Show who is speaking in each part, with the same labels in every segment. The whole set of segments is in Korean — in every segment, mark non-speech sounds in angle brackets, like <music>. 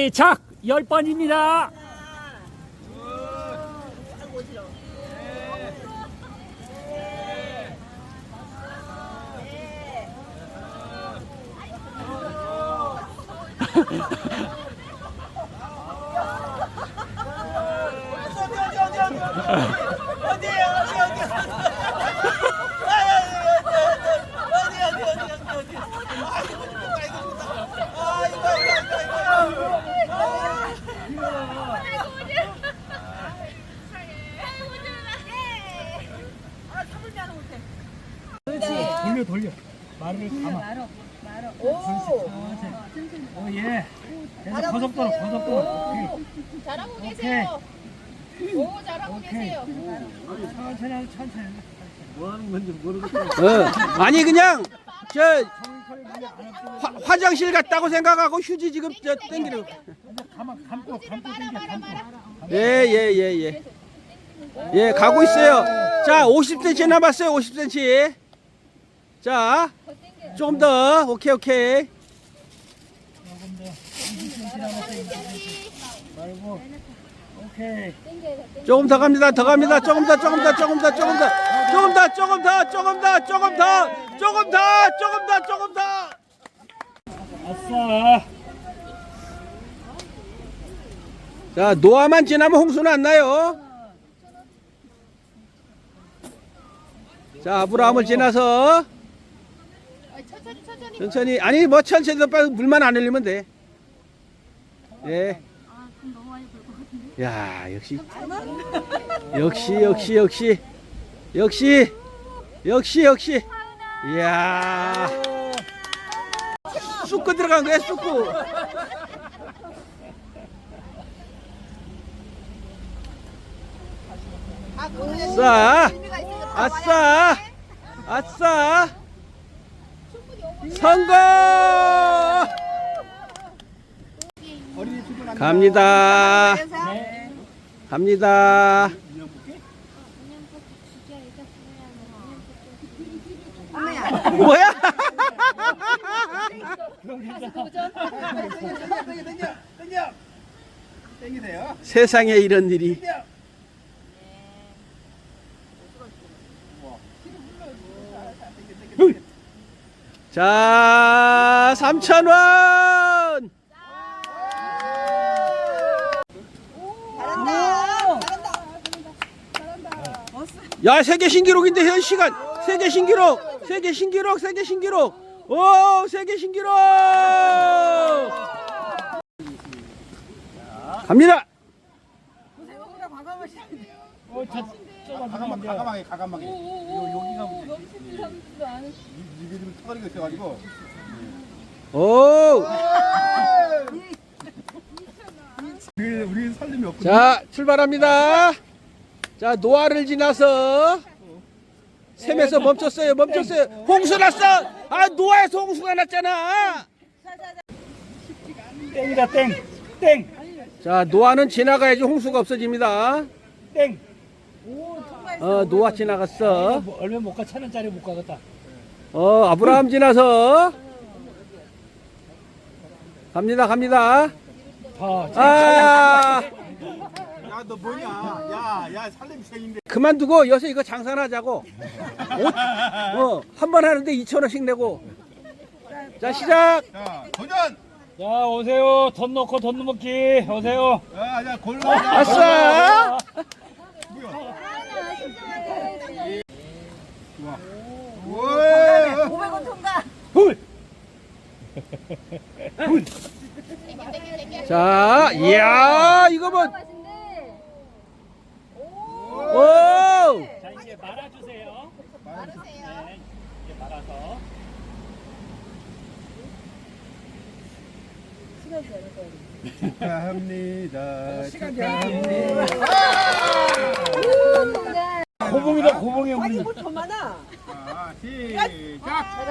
Speaker 1: 시작! 열 번입니다. <laughs> 돌려 돌려. 말을 감아. 오! 예. 계속 고속도로 고속도로.
Speaker 2: 잘하고 계세요. 오, 잘하고 계세요.
Speaker 1: 천천히 하고 천천히.
Speaker 3: 어, 아니 그냥 저 화, 화장실 갔다고 생각하고 휴지 지금 저 땡기는
Speaker 1: 감아 감고 감고 당겨 감고.
Speaker 3: 예예 예 예. 예 가고 있어요. 자 50cm 남았어요 50cm 자, 조금 더. 오케이, 오케이. 조금 더.
Speaker 1: 30cm 말고. 오케이.
Speaker 3: 조금 더 갑니다. 더 갑니다. 조금 더, 조금 더, 조금 더, 조금 더. 조금 더, 조금 더, 조금 더, 조금 더. 조금 더, 조금 더, 조금 더.
Speaker 1: 아싸.
Speaker 3: 자, 노아만 지나면 홍수는 안 나요. 자, 아브라함을 지나서
Speaker 2: 천천히,
Speaker 3: 아니 뭐 천천히 더 빨리 물만 안 흘리면 돼. 예. 야 역시. 역시 역시 역시. 역시. 역시 역시. 이야. 쑥고 들어간 거야 쑥고. 아싸. 아싸. 아싸 성공 갑니다. 갑니다. 뭐야? 세상에 이런 일이 자 3,000원! 야 세계 신기록인데 현 시간. 세계 신기록. 세계 신기록 세계 신기록. 오 세계 신기록! 갑니다!
Speaker 1: 어, 저,
Speaker 4: 가감하게
Speaker 1: 뭐야?
Speaker 4: 가감하게 가감하게 요 여기가 이게 좀 턱걸이가 있어가지고
Speaker 3: 오
Speaker 4: 우리 우리 살림이 없고
Speaker 3: 자 출발합니다. 자 노아를 지나서 샘에서 멈췄어요. 멈췄어요. 홍수 났어. 아 노아에서 홍수가 났잖아.
Speaker 1: 땡이다 땡. 땡.
Speaker 3: 자 노아는 지나가야지 홍수가 없어집니다.
Speaker 1: 땡.
Speaker 3: 어 노아 지나갔어.
Speaker 1: 뭐, 얼마 못 가? 천 원짜리 못 가겠다.
Speaker 3: 어 아브라함 지나서 갑니다 갑니다.
Speaker 1: 더.
Speaker 4: 아야 너 뭐냐 야 야 살림생인데
Speaker 3: 그만두고 여기서 이거 장사하자고. 어한 번 하는데 2천 원씩 내고. 자 시작.
Speaker 4: 자 도전
Speaker 1: 자 오세요. 돈 넣고 돈 먹기. 오세요.
Speaker 4: 야 야 골라
Speaker 3: 아싸.
Speaker 4: 뭐야 좋아 우와
Speaker 2: 500원 통과.
Speaker 1: 훌.
Speaker 3: 자, 이야, 이거 뭐, 오!
Speaker 1: 자 이제 말아주세요.
Speaker 2: 말으세요.
Speaker 1: 네. 이제 말아서.
Speaker 4: 축하합니다 축하합니다
Speaker 1: 고봉이다 고봉이 우리.
Speaker 4: 자 시작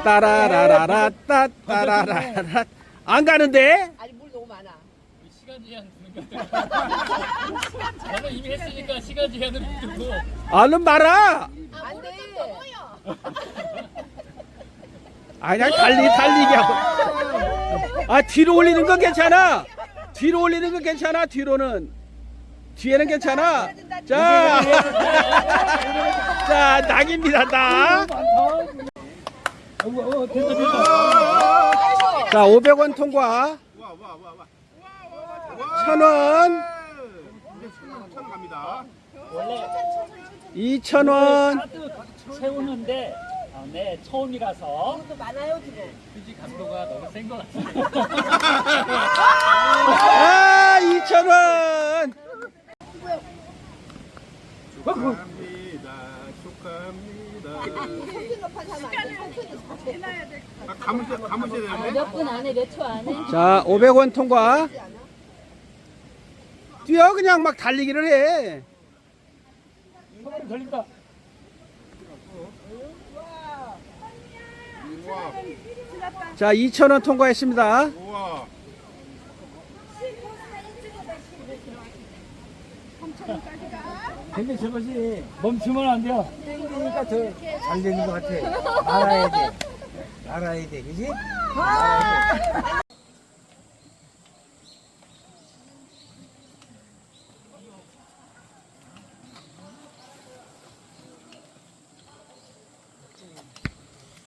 Speaker 3: 따라라라라, 따, 따라라라. 안 가는데?
Speaker 2: 아니, 물 너무 많아.
Speaker 5: 시간 제한 두는 거 저는 이미 했으니까 시간 제한을 두고
Speaker 3: 얼른 말아!
Speaker 2: 안 돼.
Speaker 3: 아니야, 달리, 달리게 하고. 아, 뒤로 올리는 건 괜찮아. 뒤로 올리는 건 괜찮아 뒤로는 뒤에는 괜찮아 자, 자 낙입니다 낙. 자 500원 통과 1000원
Speaker 1: 원래
Speaker 3: 2000원
Speaker 1: 카드 채우는데 아, 네 처음이라서
Speaker 2: 또 많아요 지금.
Speaker 1: 휴지 강도가 너무 센 것 같아요.
Speaker 3: 아 2000원
Speaker 4: 축하합니다. 축하합니다.
Speaker 2: 손 높아 하면 안 돼. 천천히 해놔야 돼.
Speaker 4: 아, 감으셔, 감으셔야 되는데?
Speaker 6: 몇 분 안에 몇 초 안에?
Speaker 3: 자 500원 통과 뛰어 그냥 막 달리기를 해
Speaker 7: 손발이 걸린다.
Speaker 4: 우와,
Speaker 3: 자 2,000원 통과했습니다
Speaker 4: 우와.
Speaker 7: 근데 저것이 멈추면 안 돼요.
Speaker 8: 땡기니까 더 잘 되는 것 같아. <laughs> 알아야 돼. 알아야 돼. 그지? 알아야 돼.